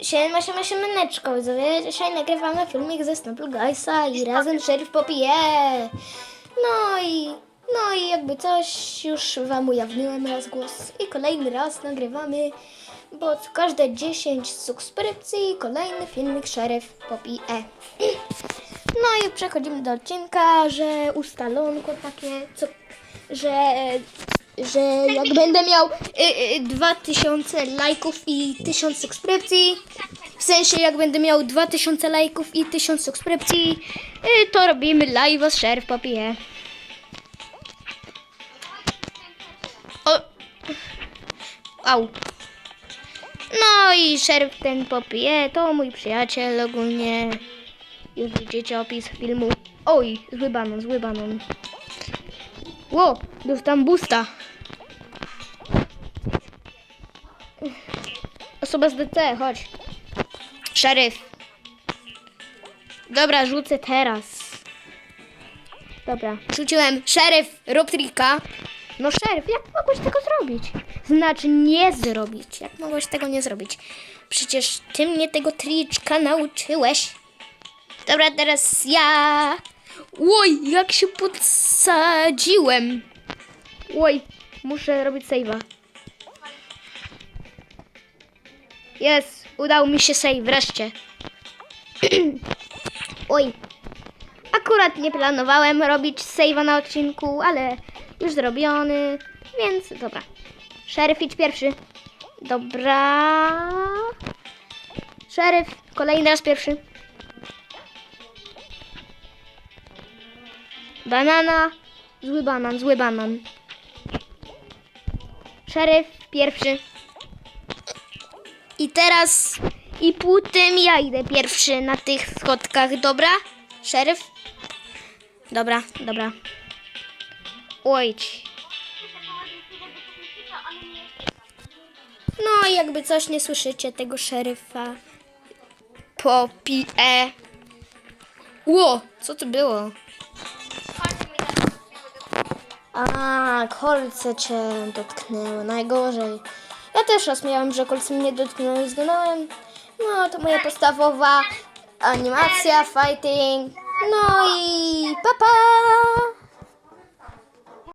Siema, siema, siemaneczko. Dzisiaj nagrywamy filmik ze Snapple Guysa i razem Sheriff popije. No i, no i jakby coś, już wam ujawniłem raz głos i kolejny raz nagrywamy, bo każde 10 subskrypcji kolejny filmik Sheriff popije. No i przechodzimy do odcinka, że ustalonko takie, co, że, że jak będę miał y, y, 2000 lajków i 1000 subskrypcji, w sensie jak będę miał 2000 lajków i 1000 subskrypcji, y, to robimy live'a z Sheriff Popije. O! Au. No i Sheriff ten Popije to mój przyjaciel ogólnie. Już widzicie opis filmu. Oj, zły banan, zły banan. Ło, dostałem busta. Osoba z DC, chodź. Szeryf. Dobra, rzucę teraz. Dobra, rzuciłem. Szeryf, rób trika. No szeryf, jak mogłeś tego zrobić? Znaczy nie zrobić. Jak mogłeś tego nie zrobić? Przecież ty mnie tego triczka nauczyłeś. Dobra, teraz ja. Oj, jak się podsadziłem. Oj, muszę robić save'a. Jest, udało mi się save wreszcie. Oj. Akurat nie planowałem robić save'a na odcinku, ale już zrobiony, więc dobra. Szeryf idź pierwszy. Dobra. Szeryf, kolejny raz pierwszy. Banana. Zły banan, zły banan. Szeryf pierwszy. I teraz i półtem ja idę pierwszy na tych schodkach, dobra? Szeryf? Dobra, dobra. Ojdź. No, jakby coś nie słyszycie tego szeryfa. Popi e. Ło, co to było? A, kolce cię dotknęły, najgorzej. Ja też raz miałam, że kolce mnie dotknęły i zginąłem. No, to moja podstawowa animacja, fighting. No i papa! Pa.